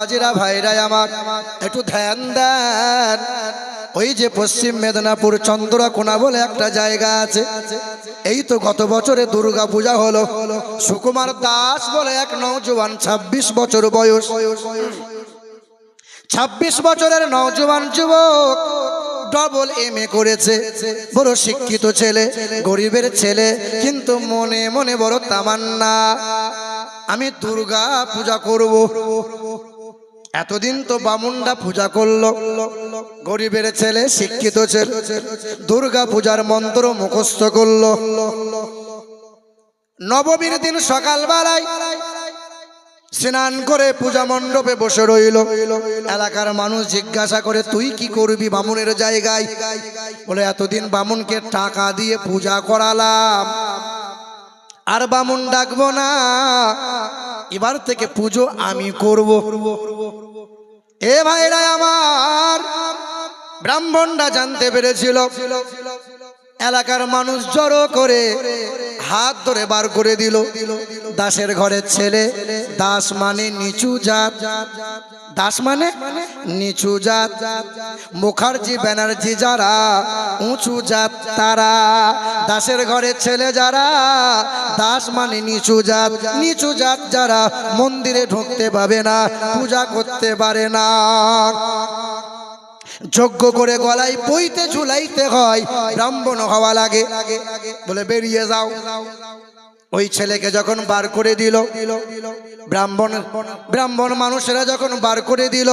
বাবাজিরা ভাইরা আমার, একটু ধ্যান দেন। ওই যে পশ্চিম মেদিনীপুর চন্দ্রকোনা বলে একটা জায়গা আছে, এই তো গত বছরে দুর্গা পূজা হলো। সুকুমার দাস বলে এক নৌজওয়ান ছাব্বিশ বছর বয়স। ছাব্বিশ বছরের নওজোয়ান যুবক ডবল এম এ করেছে। বড় শিক্ষিত ছেলে, গরিবের ছেলে, কিন্তু মনে মনে বড় তামান্না। আমি দুর্গা পূজা করব। এতদিন তো বামুনরা পূজা করল। গরিবের ছেলে, শিক্ষিত ছেলে, দুর্গা পূজার মন্ত্র মুখস্থ করল। নবমীর দিন সকালবেলায় স্নান করে পূজা মণ্ডপে বসে রইল। এলাকার মানুষ জিজ্ঞাসা করে, তুই কি করবি বামুনের জায়গায়? বলে, এতদিন বামুনকে টাকা দিয়ে পূজা করালাম। আর বামুন ডাকবো না। এবার থেকে পুজো আমি করব। এ ভাইরা আমার ব্রাহ্মণরা জানতে পেরেছিল। এলাকার মানুষ জড়ো করে হাত ধরে বার করে দিল। দাসের ঘরের ছেলে, দাস মানে নিচু জাত। দাস মানে নিচু জাত। মুখার্জি ব্যানার্জি যারা, উঁচু জাত তারা। দাসের ঘরের ছেলে যারা, দাস মানে নিচু জাত। নিচু জাত যারা মন্দিরে ঢুকতে পাবে না, পূজা করতে পারে না। যজ্ঞ করে গলায় পইতে ঝুলাইতে হয়। ব্রাহ্মণ হওয়া লাগে। বলে, বেরিয়ে যাও। ওই ছেলেকে যখন বার করে দিল, ব্রাহ্মণ ব্রাহ্মণ মানুষেরা যখন বার করে দিল,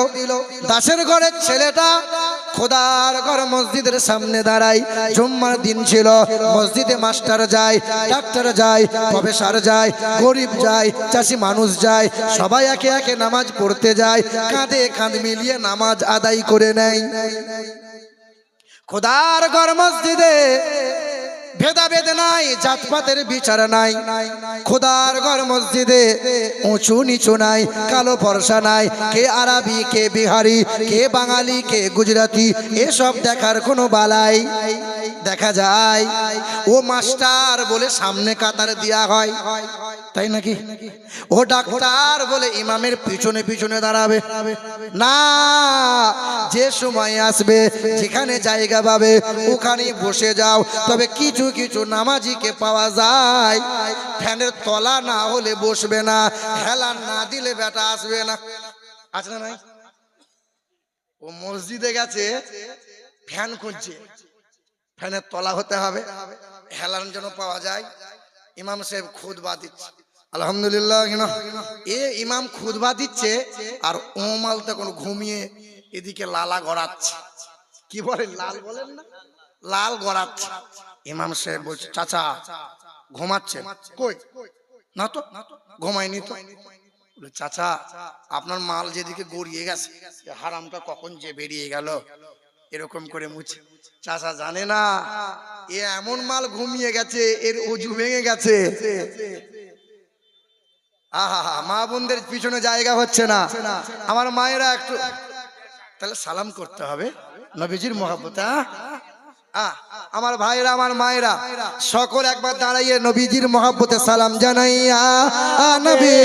দাসের ঘরের ছেলেটা খোদার ঘর মসজিদের সামনে দাঁড়াই। জুম্মার দিন ছিল, মসজিদে মাস্টার যায়, ডাক্তার যায়, প্রফেসর যায়, গরিব যায়, চাষি মানুষ যায়, সবাই একে একে নামাজ পড়তে যায়, কাঁধে কাঁধ মিলিয়ে নামাজ আদায় করে নেয়। খোদার ঘর মসজিদে ভেদাভেদ নাই, জাতপাতের বিচার নাই। খোদার ঘর মসজিদে উঁচু নিচু নাই, কালো ফর্সা নাই। কে আরবি, কে বিহারি, কে বাঙালি, কে গুজরাতি এসব দেখার কোনো বালাই দেখা যায়। ও মাস্টার বলে সামনে কাতার দেওয়া হয়। তাই নাকি? ও ডাক্তার বলে ইমামের পিছনে পিছনে দাঁড়াবে। না, যে সময় আসবে, যেখানে জায়গা পাবে ওখানে বসে যাও। তবে কিছু কিছু নামাজিকে পাওয়া যায়। ফ্যানের তলা না হলে বসবে না খেলা না দিলে বেটা আসবে না। আছে না ও মসজিদে গেছে, ফ্যান খুঁজছে। ফ্যানের তলা হতে হবে, হেলান যেন পাওয়া যায়। ইমাম সাহেব খুদ বা দিচ্ছে। আলহামদুলিল্লাহ এ ইমাম খুদবা দিচ্ছে আর ওমাল তখন ঘুমিয়ে এদিকে লালা গড়াচ্ছে। কি বলে, লাল বলেন না? লাল গড়াচ্ছে। ইমাম সাহেব বলছে, চাচা, ঘুমাচ্ছে। কই? না তো, ঘুমায়নি তো। চাচা, আপনার মাল যেদিকে গড়িয়ে গেছে হারামটা কখন যে বেরিয়ে গেল? এরকম করে মুছে। চাচা জানে না, এ এমন মাল ঘুমিয়ে গেছে, এর অজু ভেঙে গেছে। আহা মা বোনদের পিছনে জায়গা হচ্ছে না। আমার মায়েরা একটু তাহলে সালাম করতে হবে। নবীজির মহাব্বত আমার ভাইরা আমার মায়েরা, সকল একবার দাঁড়াইয়ে নবীজির মহাব্বতে সালাম জানাইয়া নবী।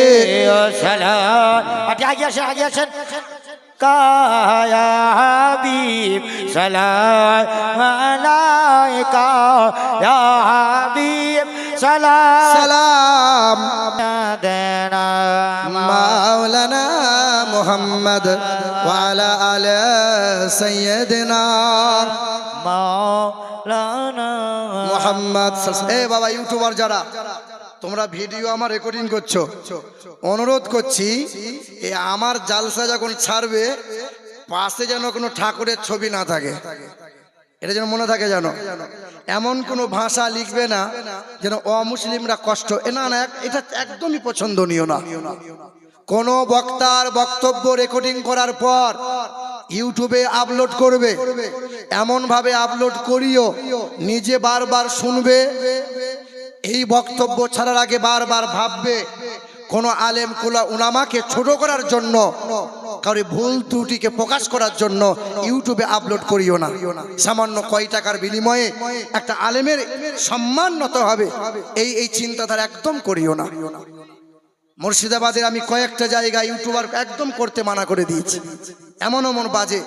হাবিব, সালাম আলাইকা সালাম। সালাম। দেনা মাওলানা মুহাম্মদ ওয়ালা আলা সাইয়্যিদিনা মাওলানা মোহাম্মদ এ বাবা ইউটিউবার যারা তোমরা ভিডিও আমার রেকর্ডিং করছ। অনুরোধ করছি এ আমার জালসা যখন ছাড়বে পাশে যেন কোনো ঠাকুরের ছবি না থাকে। এটা যেন মনে থাকে যেন। এমন কোনো ভাষা লিখবে না যেন অমুসলিমরা কষ্ট। এ না না, এটা একদমই পছন্দনীয় না। কোন বক্তার বক্তব্য রেকর্ডিং করার পর ইউটিউবে আপলোড করবে এমন ভাবে আপলোড করিও, নিজে বারবার শুনবে, এই বক্তব্য ছাড়ার আগে বারবার ভাববে কোন আলেম কুলা উনামাকে ছোট করার জন্য কারও ভুল ত্রুটিকে প্রকাশ করার জন্য ইউটিউবে আপলোড করিও না। সামান্য কয় টাকার বিনিময়ে একটা আলেমের সম্মান নত হবে, এই এই চিন্তাধারা একদম করিও না। মুর্শিদাবাদের আমি কয়েকটা জায়গায় ইউটিউবার একদম করতে মানা করে দিয়েছি। এমন এমন বাজে।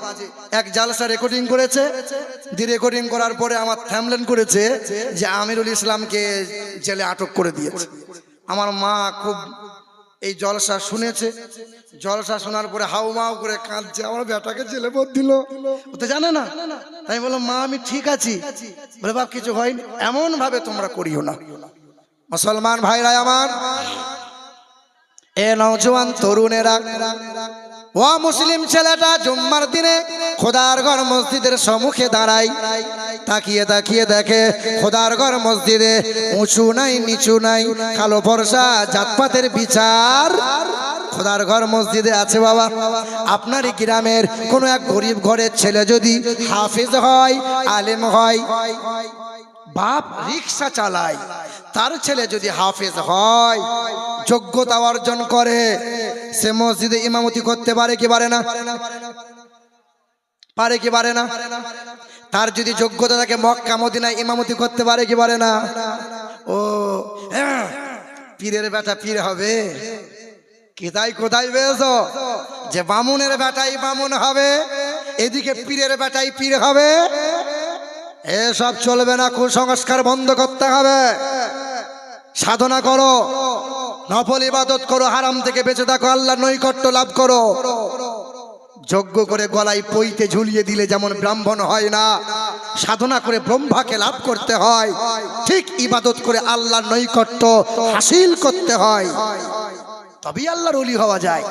এক জালসা রেকর্ডিং করেছে দি রেকর্ডিং করার পরে আমার থ্যামলেন করেছে যে আমিরুল ইসলামকে জেলে আটক করে দিয়েছে। আমার মা খুব এই জলসা শুনেছে। জলসা শোনার পরে হাউ মাউ করে কাঁদছে। আমার বেটাকে জেলে পর দিল। ও তো জানে না। তাই বললাম, মা, আমি ঠিক আছি। বলে, বাপ, কিছু হয়নি। এমন ভাবে তোমরা করিও না। মুসলমান ভাইরা আমার, এ নজওয়ান তরুণেরা। ও মুসলিম ছেলেটা জুম্মার দিনে খোদার ঘর মসজিদের সম্মুখে দাঁড়াই তাকিয়ে তাকিয়ে দেখে খোদার ঘর মসজিদে উঁচু নাই, নিচু নাই, কালো বর্ষা জাতপাতের বিচার। খোদার ঘর মসজিদে আছে বাবা। আপনারই গ্রামের কোনো এক গরিব ঘরের ছেলে যদি হাফিজ হয়, আলেম হয়, বাপ রিক্সা চালায়। তার ছেলে যদি হাফেজ হয় যোগ্যতা অর্জন করে সে মসজিদে ইমামতি করতে পারে কি পারে না? পারে কি পারে না? তার যদি যোগ্যতা থাকে মক্কা মদিনায় ইমামতি করতে পারে কি পারে না? ও হ্যাঁ, পীরের বেটা পীর হবে। কোথায় কোথায় পেয়েছ যে বামুনের বেটাই বামুন হবে এদিকে পীরের বেটাই পীর হবে। এসব চলবে না কুসংস্কার বন্ধ করতে হবে। সাধনা করো। নফল ইবাদত করো, হারাম থেকে বেঁচে থাকো আল্লাহ নৈকট্য লাভ করো। যজ্ঞ করে গলায় পইতে ঝুলিয়ে দিলে যেমন ব্রাহ্মণ হয় না, সাধনা করে ব্রহ্মাকে লাভ করতে হয়। ঠিক ইবাদত করে আল্লাহ নৈকট্য হাসিল করতে হয়। তবেই আল্লাহর অলি হওয়া যায়।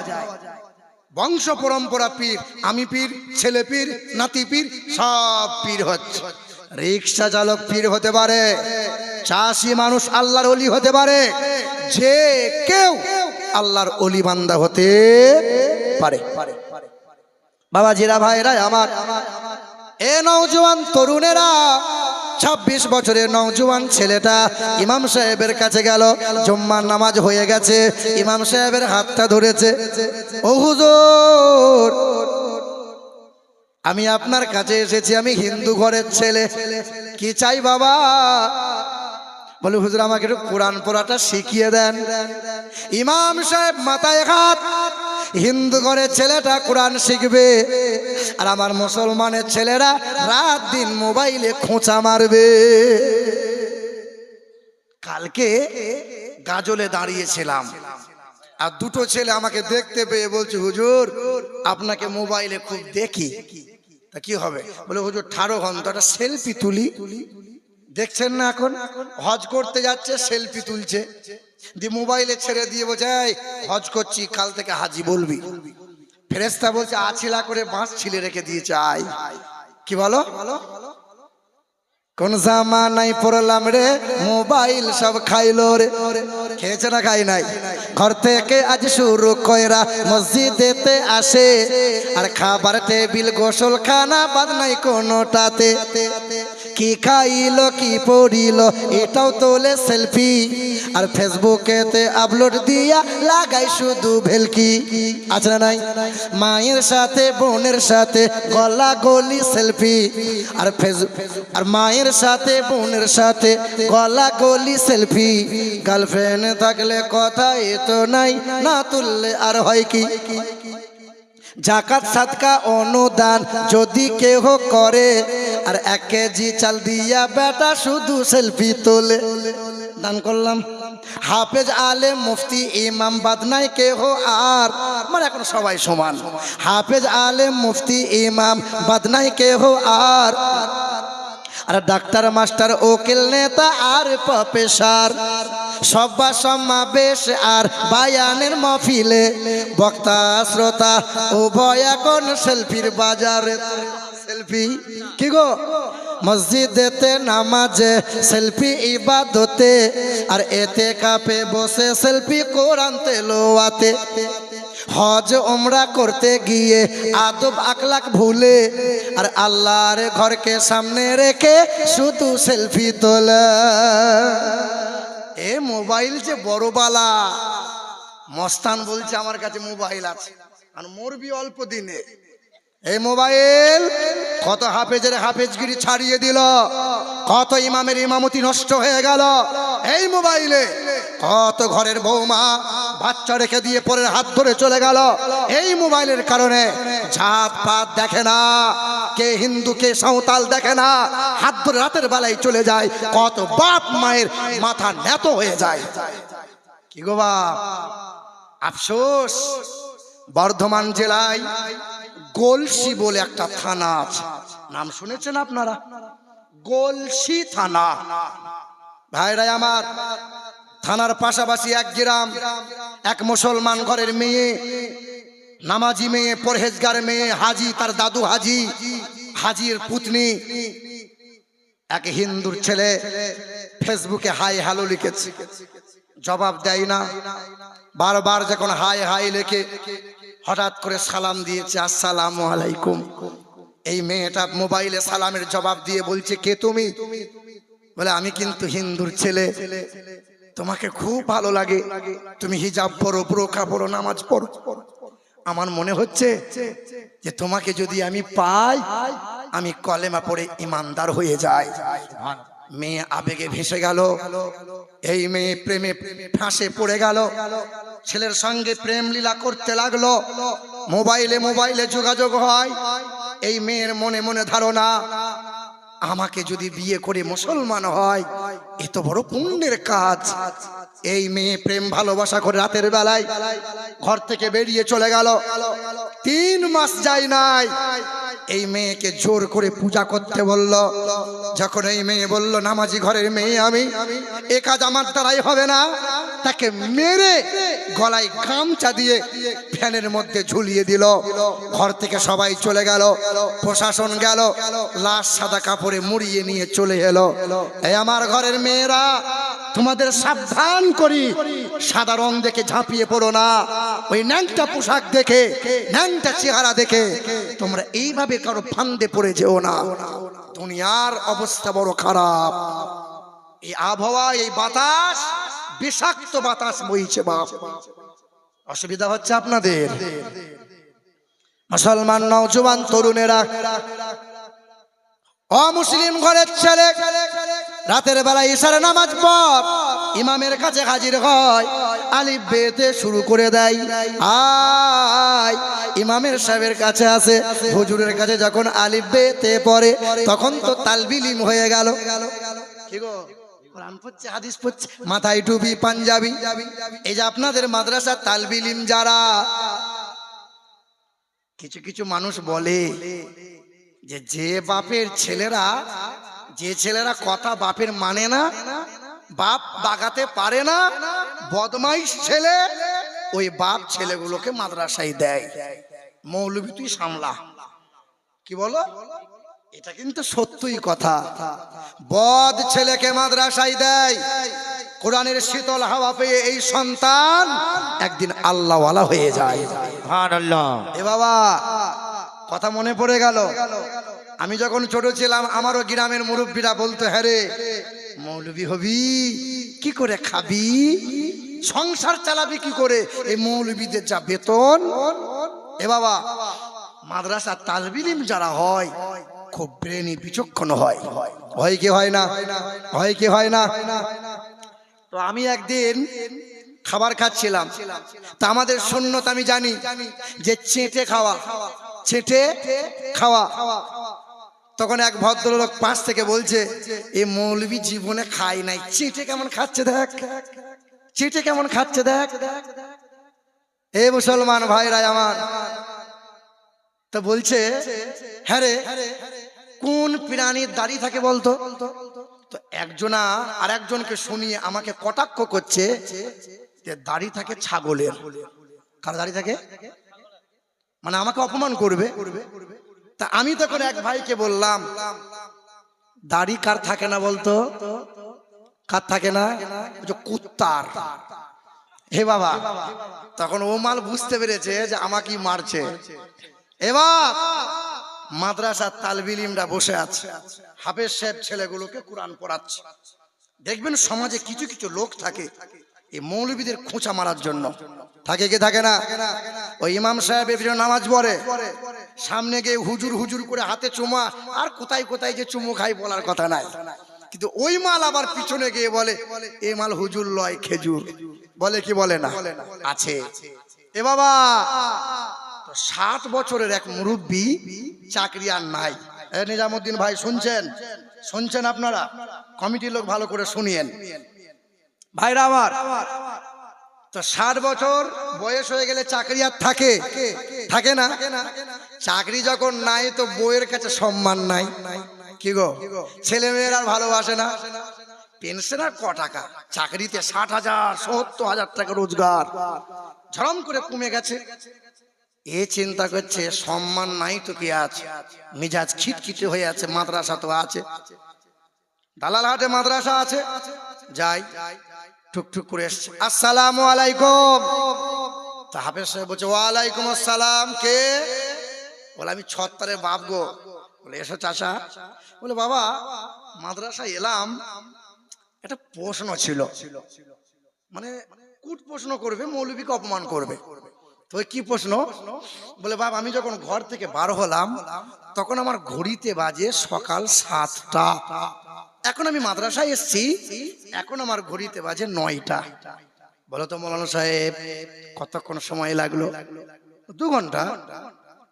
বংশ পরম্পরা পীর, আমি পীর, ছেলে পীর, নাতি পীর, সব পীর হচ্ছে। রিক্সা চালক পীর হতে পারে, চাষি মানুষ আল্লাহর অলি হতে পারে, যে কেউ আল্লাহর অলি বান্দা হতে পারে। বাবা জিরা ভাইরা আমার। এ নৌজওয়ান তরুণেরা, ছাব্বিশ বছরের নৌজওয়ান ছেলেটা ইমাম সাহেবের কাছে গেল, জুম্মার নামাজ হয়ে গেছে, ইমাম সাহেবের হাতটা ধরেছে। ও হুজুর আমি আপনার কাছে এসেছি, আমি হিন্দু ঘরের ছেলে। কি চাই বাবা? বলে, হুজুর, আমাকে একটু কোরআন পড়াটা শিখিয়ে দেন। ইমাম সাহেব মাথায় হাত, হিন্দু ঘরের ছেলেটা কোরআন শিখবে আর আমার মুসলমানের ছেলেরা রাত দিন মোবাইলে খোঁচা মারবে। কালকে গাজলে দাঁড়িয়েছিলাম আর দুটো ছেলে আমাকে দেখতে পেয়ে বলছে, হুজুর, আপনাকে মোবাইলে খুব দেখি। তা কি হবে? বলে হুজুর ঠারো ঘন্টাটা সেলফি তুলি। দেখছেন না এখন? হজ করতে যাচ্ছে সেলফি তুলছে। দিয়ে মোবাইলে ছেড়ে দিয়ে "এই, হজ করছি কাল থেকে হাজি বলবি। ফেরেস্তা বলছে আছিলা করে বাঁশ ছিলে রেখে দিয়েছে আয়। কি বলো? কোন জামানাই পড়লাম রে মোবাইল সব খাইলো রে। খেয়েছে না খাই নাই? ঘর থেকে আজ শুরু কইরা মসজিদেতে আসে। আর খাবার টেবিল গোসল খানা বাদ নাই কোনোটাতে। কি খাইলো, কি পড়িল, এটাও তোলে সেলফি আর ফেসবুকেতে আপলোড দিয়া লাগাই শুধু ভেলকি। আছে না নাই? মায়ের সাথে, বোনের সাথে গলা গলি সেলফি আর আর মায়ের সাথে, বোনের সাথে গলা গলি সেলফি গার্লফ্রেন্ড থাকলে কথা এ তো নাই, না তুললে আর হয় কি? জাকাত, সাদকা, অনুদান যদি কেহ করে, আর এক কেজি চাল দিয়া বেটা শুধু সেলফি তোলে। দান করলাম। হাফেজ আলে, মুফতি, ইমাম বাদনাই কেহ আর মানে এখন সবাই সমান। হাফেজ আলে, মুফতি, ইমাম বাদনাই কেহ আর। আর ডাক্তার, মাস্টার ওকিল নেতা আর প্রফেসর। সব্বা সমাবেশ আর বায়ানের মফিলে বক্তা, শ্রোতা, উভয় এখন সেলফির বাজারে। সেলফি? কি গো? মসজিদেতে নামাজে, সেলফি ইবাদতে। আর এতে কাপে বসে সেলফি কোরআন তেলোয়াতে। হজ ওমরা করতে গিয়ে আদব আকলাক ভুলে আর আল্লাহর ঘরকে সামনে রেখে শুধু সেলফি তোলে। এ মোবাইল যে বড় বালা। মস্তান বলছে আমার কাছে মোবাইল আছে। আর মরবি অল্প দিনে। এই মোবাইল কত হাফেজের হাফেজগিরি ছাড়িয়ে দিল। কত ইমামের ইমামতি নষ্ট হয়ে গেল। এই মোবাইলে কত ঘরের বৌমা বাচ্চা রেখে দিয়ে পরের হাত ধরে চলে গেল। এই মোবাইলের কারণে জাত পাত দেখে না, কে হিন্দু, কে সাঁওতাল দেখে না, হাত ধরে রাতের বেলায় চলে যায়, কত বাপ মায়ের মাথা ন্যাত হয়ে যায়। কি গো বাপ? আফসোস, বর্ধমান জেলায় গোলসি বলে একটা থানা আছে। নাম শুনেছেন আপনারা? গোলসি থানা। ভাইরাই আমার, থানার পাশাপাশি এক গ্রাম এক মুসলমান ঘরের মেয়ে, নামাজি মেয়ে, পরহেজগার মেয়ে, হাজি, তার দাদু হাজি, হাজির পুতনি, এক হিন্দুর ছেলে ফেসবুকে হাই হ্যালো লিখেছে। জবাব দেয় না। বারবার যখন হাই হাই লেখে, হঠাৎ করে সালাম দিয়েছে, আসসালামু আলাইকুম। এই মেয়েটা মোবাইলে সালামের জবাব দিয়ে বলছে, কে তুমি? বলে, আমি কিন্তু হিন্দুর ছেলে। তোমাকে খুব ভালো লাগে। তুমি হিজাব পরো বোরকা পরো, নামাজ পড়ো। আমার মনে হচ্ছে যে তোমাকে যদি আমি পাই, আমি কলেমা পড়ে ইমানদার হয়ে যাই। মেয়ে আবেগে ভেসে গেল। এই মেয়ে প্রেমে ফাঁসে পড়ে গেল। ছেলের সঙ্গে প্রেম লীলা করতে লাগল। মোবাইলে মোবাইলে যোগাযোগ হয়। এই মেয়ের মনে মনে ধারণা আমাকে যদি বিয়ে করে মুসলমান হয় এত বড় পুণ্যের কাজ। এই মেয়ে প্রেম ভালোবাসা করে রাতের বেলায় ঘর থেকে বেরিয়ে চলে গেল। তিন মাস যায় নাই। এই মেয়েকে জোর করে পূজা করতে বলল। যখন এই মেয়ে বলল, নামাজি ঘরের মেয়ে আমি, এ কাজ আমার দ্বারাই হবে না। তাকে মেরে গলায় গামছা দিয়ে ফ্যানের মধ্যে ঝুলিয়ে দিল। ঘর থেকে সবাই চলে গেল। প্রশাসন গেল। লাশ সাদা কাপড়ে মুড়িয়ে নিয়ে চলে এলো। এই আমার ঘরের মেয়েরা তোমাদের সাবধান করি। সাদা রং দেখে ঝাঁপিয়ে পড়ো না। ওই ন্যাংটা পোশাক দেখে, ন্যাংটা চেহারা দেখে তোমরা এইভাবে কারও ফান্দে পড়ে যেও না। দুনিয়ার অবস্থা বড় খারাপ। এই আবহাওয়া, এই বাতাস, বিষাক্ত বাতাস বইছে বাপ। অসুবিধা হচ্ছে আপনাদের? মুসলমান নওজোয়ান তরুণেরা। অমুসলিম ঘরের ছেলে রাতের বেলা ইশারে নামাজ পর ইমামের কাছে হাজির হয়। আলিফ বেতে শুরু করে দেয়। আয়। ইমামের সাহেবের কাছে আসে। হুজুরের কাছে যখন আলিফ বেতে পড়ে, তখন তো তালবিলিম হয়ে গেল। মাথায় টুপি, পাঞ্জাবি। এই যে আপনাদের মাদ্রাসা তালবিলিম যারা, কিছু কিছু মানুষ বলে যে যে বাপের ছেলেরা যে ছেলেরা কথা বাপের মানে না বাপ বাগাতে পারে না বদমাইশ ছেলে ওই বাপ ছেলেগুলোকে মাদ্রাসায় দেয়। মৌলবি তুই সামলা। কি বলো? এটা কিন্তু সত্যই কথা। বদ ছেলেকে মাদ্রাসায় দেয়। কোরআনের শীতল হাওয়া পেয়ে এই সন্তান একদিন আল্লাহওয়ালা হয়ে যায়। এ বাবা কথা মনে পড়ে গেল। আমি যখন ছোট ছিলাম, আমারও গ্রামের মুরব্বীরা বলতো হ্যারে মৌলবি হবি, কি করে খাবি? সংসার চালাবি কি করে? এই মৌলবীদের যা বেতন, এ বাবা মাদ্রাসা তালবিলিম যারা হয়, খুব ব্রেনি বিচক্ষণ হয়। হয় কি হয় না? হয় কি হয় না? তো আমি একদিন খাবার খাচ্ছিলাম। তা আমাদের সুন্নত আমি জানি যে, চেটে খাওয়া চেটে খাওয়া। তখন এক ভদ্রলোক পাশ থেকে বলছে, এ মৌলবি জীবনে খাই নাই। চেটে কেমন খাচ্ছে দেখ? চেটে কেমন খাচ্ছে দেখ? এ মুসলমান ভাইরা আমার। তো বলছে হ্যাঁ রে, কোন প্রাণীর দাড়ি থাকে বলতো? তো একজনা আর একজনকে শুনিয়ে আমাকে কটাক্ষ করছে যে দাড়ি থাকে ছাগলের। কার দাড়ি থাকে? মানে আমাকে অপমান করবে। তা আমি তখন এক ভাইকে বললাম, দাড়ি কার থাকে না বলতো? কার থাকে না? কুত্তার। হে বাবা, তখন ও মাল বুঝতে পেরেছে যে আমাকেই মারছে। এবার মাদ্রাসার তালবিলিমরা বসে আছে, হাফেজ সাহেব ছেলেগুলোকে কোরআন পড়াচ্ছে। দেখবেন সমাজে কিছু কিছু লোক থাকে এই মৌলবীদের খোঁচা মারার জন্য। থাকে কি, থাকে না? ওই ইমাম সাহেব এর নামাজ পড়ে। সামনে গিয়ে হুজুর হুজুর করে হাতে চুমা আর কোথায় কোথায় যে চুমু খাই বলার কথা নাই। কিন্তু ওই মাল আবার পিছনে গিয়ে বলে এ মাল হুজুর লয় খেজুর। বলে কি বলে না? আছে। এ বাবা ষাট বছরের এক মুরব্বী চাকরি আর নাই। নিজামুদ্দিন ভাই শুনছেন? শুনছেন আপনারা? কমিটির লোক ভালো করে শুনিয়েন। ভাইরা আমার তো ষাট বছর বয়স হয়ে গেলে চাকরি আর থাকে? থাকে না? চাকরি যখন নাই তো বইয়ের কাছে সম্মান নাই। কি গো? ছেলে মেয়েরা ভালোবাসে না। পেনশন আর ক টাকা? চাকরিতে ষাট হাজার, সত্তর হাজার টাকা রোজগার। ঝরম করে কমে গেছে। এ চিন্তা করছে, সম্মান নাই তো কি আছে? মিজাজ খিটখিটে হয়ে আছে, মাদ্রাসা তো আছে। দালালহাটে মাদ্রাসা আছে। যাই টুকটুক করে এসছে। আসসালামু আলাইকুম। হাফেজ সাহেব বলছে, ওয়ালাইকুম আসসালাম। কে? বলে, আমি ছত্তরের বাপ গো। বলে, এসো চাষা বলে, বাবা মাদ্রাসা এলাম, একটা প্রশ্ন ছিল। মানে কুট প্রশ্ন করবে, মৌলবীকে অপমান করবে। তো কি প্রশ্ন? বলে বাবা আমি যখন ঘর থেকে বার হলাম, তখন আমার ঘড়িতে বাজে সকাল সাতটা। এখন আমি মাদ্রাসায় এসেছি, এখন আমার ঘড়িতে বাজে নয়টা। বলো তো, মৌলানা সাহেব, কতক্ষণ সময় লাগল? দু ঘণ্টা।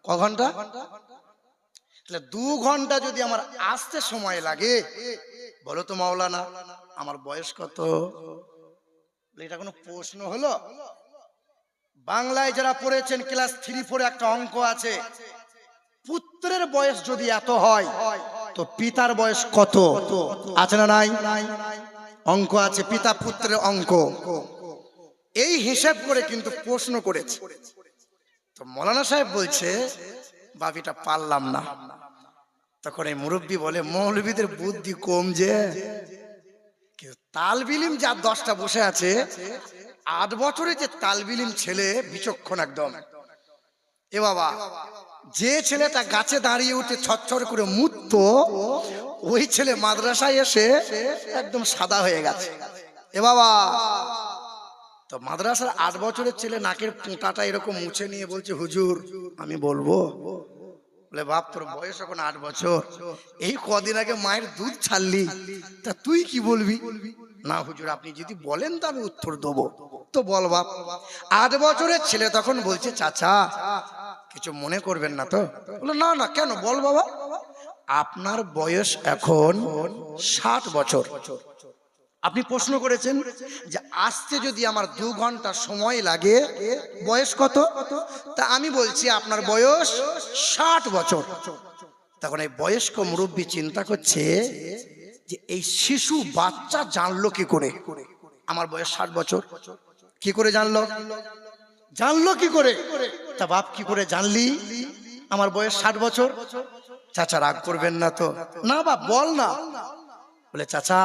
ক ঘণ্টা? তাহলে দু ঘণ্টা যদি আমার আসতে সময় লাগে, বলো তো মাওলানা, আমার বয়স কত? এটা কোনো প্রশ্ন হলো? বাংলায় যারা পড়েছেন, ক্লাস থ্রি, ফোরে একটা অঙ্ক আছে, পুত্রের বয়স যদি এত হয়, তো পিতার বয়স কত? আছে না নাই? অঙ্ক আছে, পিতা পুত্রের অঙ্ক। এই হিসাব করে কিন্তু প্রশ্ন করেছে। তো মৌলানা সাহেব বলছে বাবিটা পারলাম না। তখন এই মুরব্বী বলে মৌলবীদের বুদ্ধি কম যে। তালবিলিম যার দশটা বসে আছে, আট বছরে যে তালবিলিম ছেলে বিচক্ষণ একদম। এ বাবা, যে ছেলেটা গাছে দাঁড়িয়ে উঠে ছচ্ছর করে মুততো, ওই ছেলে মাদ্রাসায় এসে একদম সাদা হয়ে গেছে। এ বাবা তো মাদ্রাসার আট বছরের ছেলে নাকের পোঁটাটা এরকম মুছে নিয়ে বলছে, হুজুর, আমি বলব? বলে, বাপ, তোর বয়স এখন আট বছর। এই কদিন আগে মায়ের দুধ ছাড়লি, তা তুই কি বলবি? না হুজুর, আপনি যদি বলেন তো আমি উত্তর দেবো। তো বল বাপ। আট বছরের ছেলে তখন বলছে, চাচা, কিছু মনে করবেন না তো? বলে, না না, কেন? বল বাবা। আপনার বয়স এখন ষাট বছর। আপনি প্রশ্ন করেছেন যে আসতে যদি আমার দু ঘণ্টা সময় লাগে বয়স কত? তা আমি বলছি আপনার বয়স ষাট বছর। তখন এই বয়স্ক মুরব্বী চিন্তা করছে যে এই শিশু বাচ্চা জানলো কি করে? আমার বয়স ষাট বছর। কি করে জানলো? জানলো কি করে? তা বাপ কি করে জানলি? আমার বয়স ষাট বছর। চাচা রাগ করবেন না তো। না বাপ বল না। বলে, চাচা,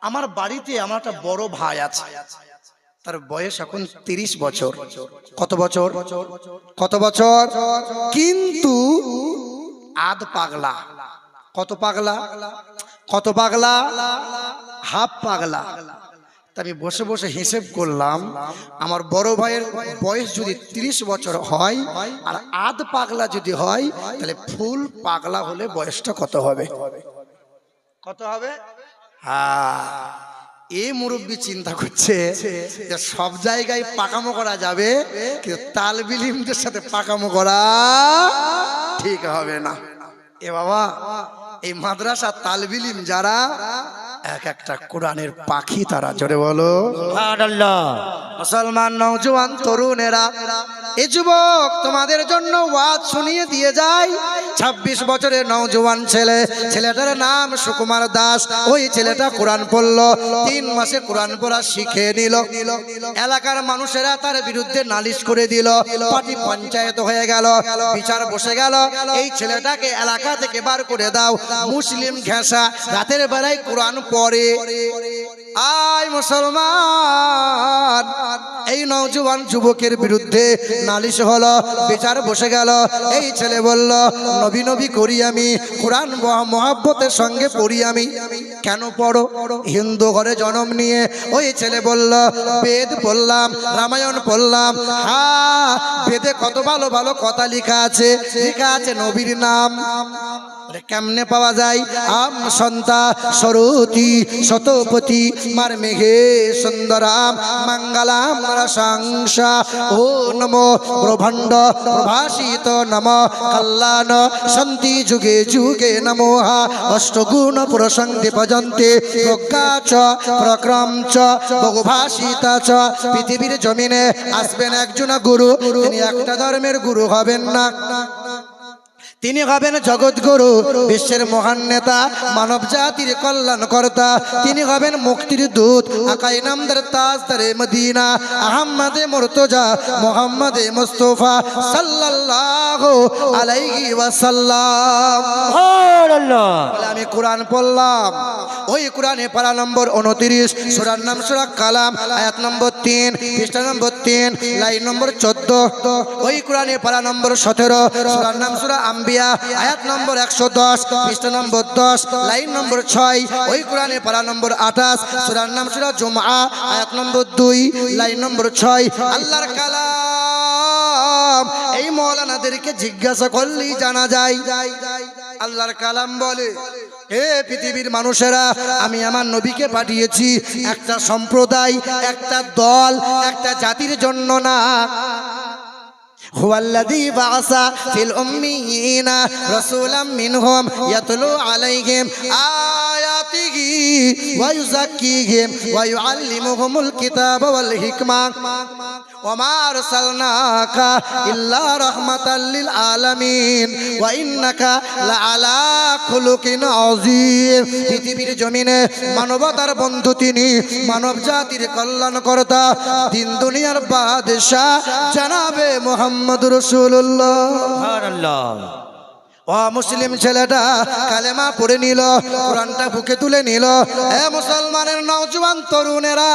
আমার বাড়িতে আমার একটা বড় ভাই আছে। তার বয়স এখন তিরিশ বছর। কত বছর? কত বছর? কিন্তু আধ পাগলা। কত পাগলা? কত পাগলা? হাফ পাগলা। আমি বসে বসে হিসেব করলাম, আমার বড় ভাইয়ের বয়স যদি তিরিশ বছর হয় আর আধ পাগলা যদি হয়, তাহলে ফুল পাগলা হলে বয়সটা কত হবে? কত হবে? হ্যাঁ এ মুরব্বী চিন্তা করছে যে সব জায়গায় পাকামো করা যাবে কিন্তু তালবিলিমদের সাথে পাকামো করা ঠিক হবে না। এ বাবা এই মাদ্রাসা তালবিলিম যারা এক একটা কোরআনের পাখি তারা জোরে বলো। মুসলমান নওজোয়ান তরুণেরা এ যুবক তোমাদের জন্য ওয়াজ শুনিয়ে দিয়ে যায় ছাব্বিশ বছরের নওজোয়ান ছেলে। ছেলেটার নাম সুকুমার দাস। ওই ছেলেটা কোরআন পড়ল। তিন মাসে কোরআন পড়া শিখে নিল। এলাকার মানুষেরা তার বিরুদ্ধে নালিশ করে দিল। পার্টি পঞ্চায়েত হয়ে গেল। বিচার বসে গেল। এই ছেলেটাকে এলাকা থেকে বার করে দাও। মুসলিম ঘেঁষা। রাতের বেলায় কোরআন পড়ে। আয় মুসলমান। এই নওজোয়ান যুবকের বিরুদ্ধে নালিশ হলো। বিচার বসে গেল। এই ছেলে বলল নবী নবী করি আমি, কোরআন মহাব্বতের সঙ্গে পড়ি আমি। কেন পড়ো? হিন্দু ঘরে জন্ম নিয়ে ওই ছেলে বলল, বেদ পড়লাম, রামায়ণ পড়লাম। হা, বেদে কত ভালো ভালো কথা লেখা আছে। লেখা আছে নবীর নাম। কেমনে পাওয়া যায়? আম সন্তা, সরতি শতপতি মার মেঘে সুন্দরাম মঙ্গলাম রসাংসা ও নম ব্রহ্মাণ্ড প্রভাসিত নম, কল্যাণ, শান্তি যুগে যুগে নমো হা অষ্টগুণ প্রসঙ্গে ভজন্তে প্রজ্ঞা চ, প্রক্রম চ, বহুভাষিতা চ, পৃথিবীর জমিনে আসবেন একজন গুরু, তিনি একটা ধর্মের গুরু হবেন না। তিনি হবেন জগৎগুরু বিশ্বের মহান নেতা মানব জাতির কল্যাণ কর্তা তিনি হবেন মুক্তির দূত আকাই নামদার তাজদারে মদিনা আহম্মদে মুরতজা মোহাম্মদে মুস্তফা সাল্লাহ আলাইহি ওয়াসাল্লাম। আমি কোরআন পড়লাম। ওই কোরআনে পারা নম্বর উনত্রিশ, সুরার নাম সুরা কালাম, আয়াত নম্বর তিন, পৃষ্ঠা নম্বর তিন, লাইন নম্বর চোদ্দ। ওই কোরআনে পারা নম্বর সতেরো, সুরার নাম সুরা আম্বিয়া, আয়াত নম্বর একশো দশ, পৃষ্ঠা নম্বর দশ, লাইন নম্বর ছয়, ওই কোরআনে পারা নম্বর আঠাশ, সুরার নাম সুরা জুমা আয়াত নম্বর দুই, লাইন নম্বর ছয়। আল্লাহর কালাম মৌলানাদেরকে জিজ্ঞাসা করলেই জানা যায় আল্লাহর কালাম বলে হে পৃথিবীর মানুষেরা আমি আমার নবীকে পাঠিয়েছি একটা সম্প্রদায় একটা দল একটা জাতির জন্য না هو الذي بعث في الأميين رسولا منهم يتلو عليهم آياته ويزكيهم ويعلمهم الكتاب والحكمة ওমার সালনাকা ইল্লা রহমাতাল্লিল আলামিন, ওয়া ইন্নাকা খুলুকিন আযীম। পৃথিবীর জমিনে মানবতার বন্ধু তিনি মানব জাতির কল্যাণকর্তা, দিন দুনিয়ার বাদশা জানাবে মোহাম্মদ রসুল্লাহ সুবহানাল্লাহ। ও মুসলিম ছেলেটা কালেমা পড়ে নিল, কোরআনটা বুকে তুলে নিল, এ মুসলমানের নওজোয়ান তরুণেরা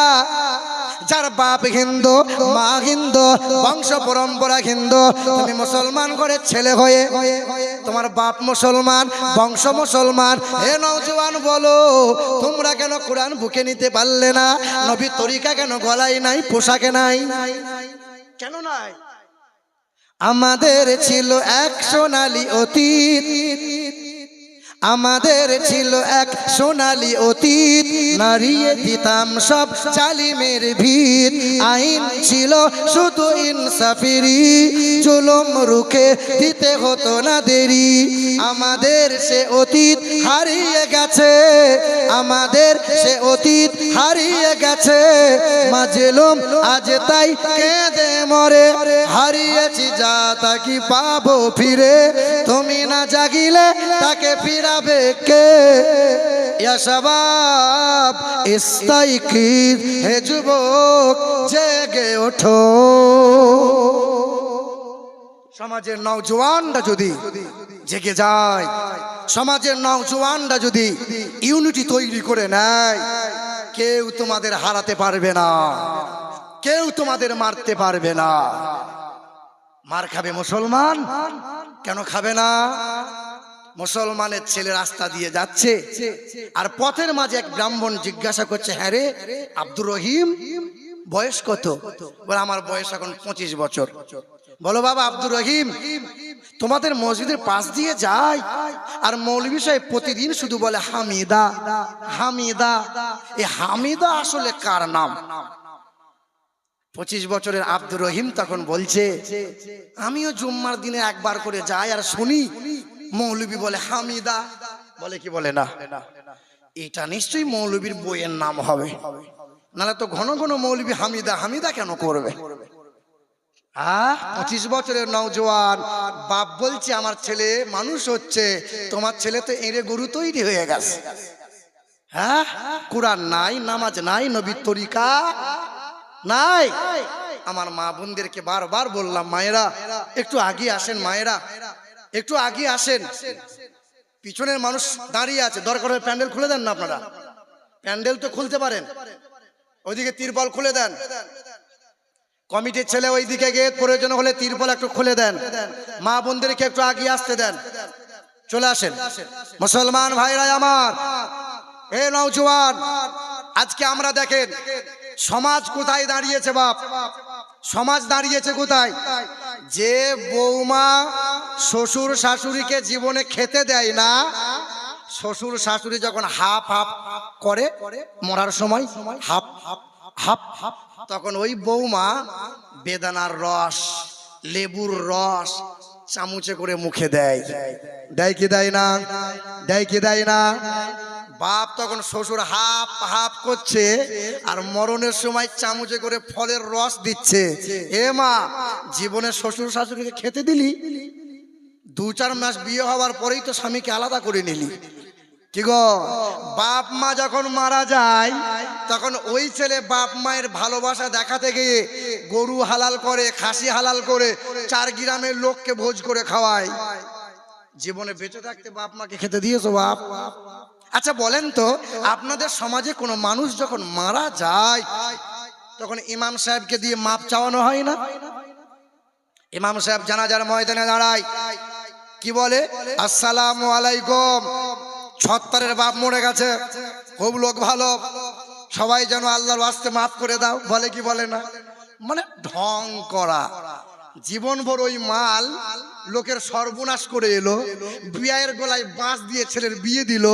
যার বাপ হিন্দু, মা হিন্দু, বংশ পরম্পরা হিন্দু, তুমি মুসলমান করে ছেলে হয়ে, তোমার বাপ মুসলমান, বংশ মুসলমান, হে নওজোয়ান বলো, তোমরা কেন কোরআন বুকে নিতে পারলে না? নবী তরিকা কেন গলায় নাই, পোশাকে নাই? কেন নাই? আমাদের ছিল এক সোনালি অতীত। আমাদের ছিল এক সোনালি অতীত। নারিয়ে দিতাম সব চালিমের ভিত। আইন ছিল শুধু ইনসাফিরি। জুলুম রুখে দিতে হতো না দেরি। আমাদের সে অতীত হারিয়ে গেছে। আমাদের সে অতীত হারিয়ে গেছে। মাজেলুম আজ তাই কেঁদে মরে। হারিয়েছি যা তাকি পাবো ফিরে? তুমি না জাগিলে তাকে ফিরাবে কে? ইয়া শাবাব ইস্তাইকির হে যুবক, জেগে ওঠো। সমাজের নওজোয়ানরা যদি জেগে যায়, সমাজের নওজোয়ানরা যদি ইউনিটি তৈরি করে নেয়, কেউ তোমাদের হারাতে পারবে না, কেউ তোমাদের মারতে পারবে না। মার খাবে মুসলমান, কেন খাবে না? মুসলমানের ছেলে রাস্তা দিয়ে যাচ্ছে আর পথের মাঝে এক ব্রাহ্মণ জিজ্ঞাসা করছে হ্যাঁ রে, আব্দুর রহিম, বয়স কত? বলে, আমার বয়স এখন পঁচিশ বছর। বলো, বাবা, আব্দুর রহিম, তোমাদের মসজিদের পাশ দিয়ে যায় আর মৌলবী সাহেব প্রতিদিন শুধু বলে, হামিদা হামিদা। এই হামিদা আসলে কার নাম? পঁচিশ বছরের আব্দুর রহিম তখন বলছে, আমিও জুম্মার দিনে একবার করে যাই আর শুনি মৌলবী বলে হামিদা। বলে কি বলে না? এটা নিশ্চয়ই মৌলবীর বইয়ের নাম হবে। নাহলে তো ঘন ঘন মৌলবী হামিদা হামিদা কেন করবে? আহ পঁচিশ বছরের নওজোয়ান। বাপ বলছে আমার ছেলে মানুষ হচ্ছে তোমার ছেলে তো এঁড়ে গরু তৈরি হয়ে গেছে। হ্যাঁ কোরআন নাই নামাজ নাই নবীর তরিকা নাই। আমার মা বোনদেরকে বারবার বললাম মায়েরা একটু আগে আসেন মায়েরা। একটু আগে আসেন। পিছনের মানুষ দাঁড়িয়ে আছে। দরকার হলে প্যান্ডেল খুলে দেন না আপনারা। প্যান্ডেল তো খুলতে পারেন। ওইদিকে তিরপল খুলে দেন। কমিটির ছেলে ওইদিকে গিয়ে প্রয়োজন হলে তিরপল একটু খুলে দেন। মা বোনদেরকে একটু আগে আসতে দেন। চলে আসেন। মুসলমান ভাইরা আমার। এ নৌজওয়ান আজকে আমরা দেখেন, সমাজ কোথায় দাঁড়িয়েছে বাপ? সমাজ দাঁড়িয়েছে কোথায়? যে বৌমা শ্বশুর শাশুড়িকে জীবনে খেতে দেয় না, শ্বশুর শাশুড়ি যখন হাফ হাফ করে, মরার সময় হাফ হাফ হাফ তখন ওই বৌমা বেদানার রস, লেবুর রস চামচে করে মুখে দেয়। দেয় কি দেয় না? দেয় কি দেয় না? বাপ তখন শ্বশুর হাফ হাফ করছে আর মরণের সময় চামচে করে ফলের রস দিচ্ছে। এ মা, জীবনে শ্বশুর শাশুড়িকে খেতে দিলি? দু চার মাস বিয়ে হওয়ার পরেই তো স্বামীকে আলাদা করে নিলি। কি গো? বাপ মা যখন মারা যায়, তখন ওই ছেলে বাপ মায়ের ভালোবাসা দেখাতে গিয়ে গরু হালাল করে, খাসি হালাল করে, চার গ্রামের লোককে ভোজ করে খাওয়ায়। জীবনে বেঁচে থাকতে বাপ মাকে খেতে দিয়েছ বাপ? আচ্ছা বলেন তো, আপনাদের সমাজে কোনো মানুষ যখন মারা যায়, তখন ইমাম সাহেবকে দিয়ে মাপ চাওয়ানো হয় না? ইমাম সাহেব জানাজার ময়দানে দাঁড়ায়, কি বলে? আসসালাম আলাইকুম, ছত্তরের বাপ মরে গেছে, খুব লোক ভালো, সবাই যেন আল্লাহর ওয়াস্তে মাফ করে দাও, বলে কি বলে না? মানে ঢং করা। জীবনভর ওই মাল লোকের সর্বনাশ করে এলো বিয়ের গলায় বাঁশ দিয়ে ছেলের বিয়ে দিল।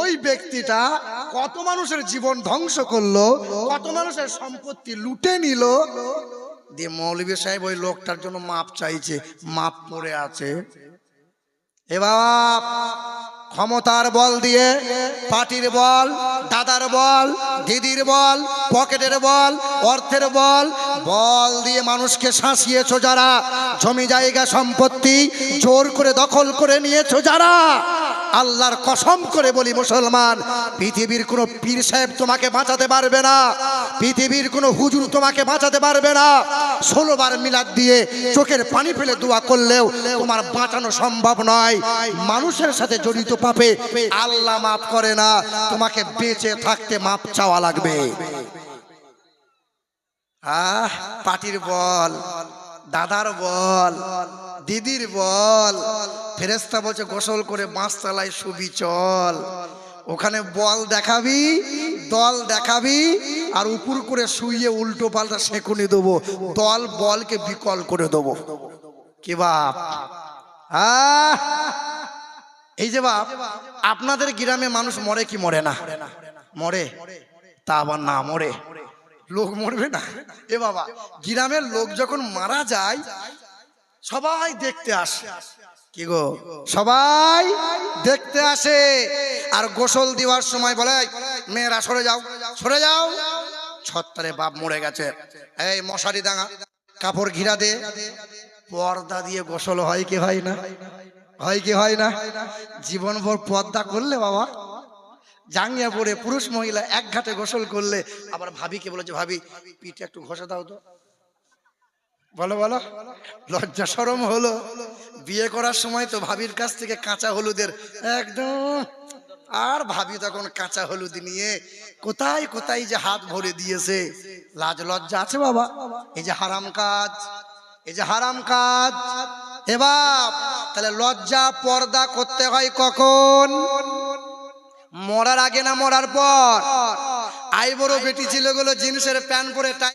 ওই ব্যক্তিটা কত মানুষের জীবন ধ্বংস করল, কত মানুষের সম্পত্তি লুটে নিল। দিয়ে মৌলবী সাহেব, ওই লোকটার জন্য মাপ চাইছে, মাপ পড়ে আছে। এ বাবা ক্ষমতার বল দিয়ে, পার্টির বল, দাদার বল, দিদির বল, পকেটের বল, অর্থের বল বল দিয়ে মানুষকে শাঁসিয়েছ যারা, জমি জায়গা সম্পত্তি জোর করে দখল করে নিয়েছ যারা। আল্লাহর কসম করে বলি মুসলমান, পৃথিবীর কোনো পীর সাহেব তোমাকে বাঁচাতে পারবে না, পৃথিবীর কোনো হুজুর তোমাকে বাঁচাতে পারবে না। ষোলোবার মিলাদ দিয়ে চোখের পানি ফেলে দোয়া করলেও তোমার বাঁচানো সম্ভব নয়। মানুষের সাথে জড়িত পাপে আল্লাহ মাফ করে না, তোমাকে বেঁচে থাকতে মাপ চাওয়া লাগবে। আহ, পাটির বল। দাদার বল, দিদির বল ফেরেস্তা বলছে, গোসল করে বাঁশতলায় শুবি, চল। ওখানে বল দেখাবি, দল দেখাবি, আর উপর করে শুইয়ে উল্টো পাল্টা সেকুনি দেবো। দল বলকে বিকল করে দেবো। কি বাপ? এই যে বাপ, আপনাদের গ্রামে মানুষ মরে কি মরে না? মরে। তা আবার না মরে। লোক মরবে না। এ বাবা, গ্রামের লোক যখন মারা যায়, সবাই দেখতে আসে। কি গো? সবাই দেখতে আসে। আর গোসল দেওয়ার সময় বলে মেয়েরা, সরে যাও সরে যাও। ছত্তরে বাপ মরে গেছে। এই মশারি দাঙা, কাপড় ঘিরা দে। পর্দা দিয়ে গোসল হয় কি হয় না? হয় কি হয় না? জীবনভর পর্দা করলে বাবা জাঙ্গিয়া পরে পুরুষ মহিলা এক ঘাটে গোসল করলে আবার ভাবিকে বলেছে, ভাবি, পিঠে একটু ঘষে দাও তো। বলো বলো। লজ্জা সরম হলো। বিয়ে করার সময় তো ভাবির কাছ থেকে কাঁচা হলুদের, একদম। আর ভাবি তখন কাঁচা হলুদ নিয়ে কোথায় কোথায় যে হাত ভরে দিয়েছে। লাজ লজ্জা আছে বাবা। এই যে হারাম কাজ, এই যে হারাম কাজ। এ বাপ, তাহলে লজ্জা পর্দা করতে হয় কখন? মরার আগে না মরার পর? আই বেটি ছিলগুলো জিন্সের প্যান্ট পরে টাই